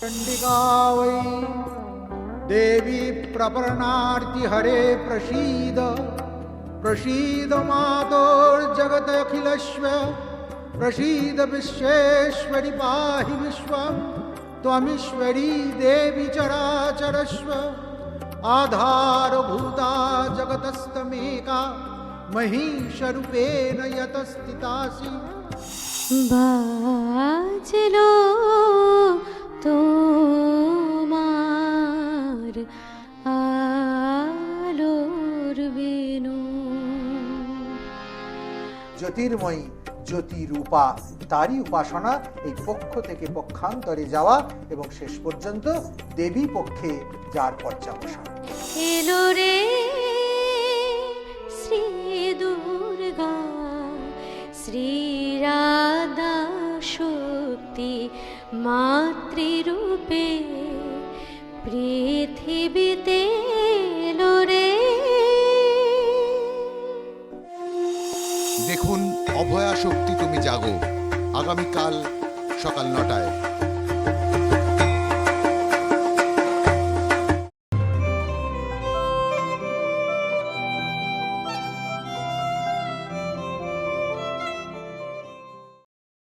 चण्डिका वै देवी प्रपन्नार्तिहरे प्रसीद। प्रसीद मातोर्जगदखिलस्व प्रसीद विश्वेश्वरि पाहि विश्वं। त्वमीश्वरी देवी चराचरस्व आधारभूता जगतस्तमेका। महिषरूपेण यतस्थितासि। আলোর বেনু জ্যোতির্ময়ী জ্যোতিরূপা তারই উপাসনা এই পক্ষ থেকে পক্ষান্তরে যাওয়া এবং শেষ পর্যন্ত দেবী পক্ষে যার পর্যাবসান। এলো রে শ্রী দুর্গা শ্রী রাধা শক্তি মাতৃরূপে পৃথিবীতে রে। দেখুন অভয়া শক্তি তুমি জাগো। আগামীকাল সকাল নটায়।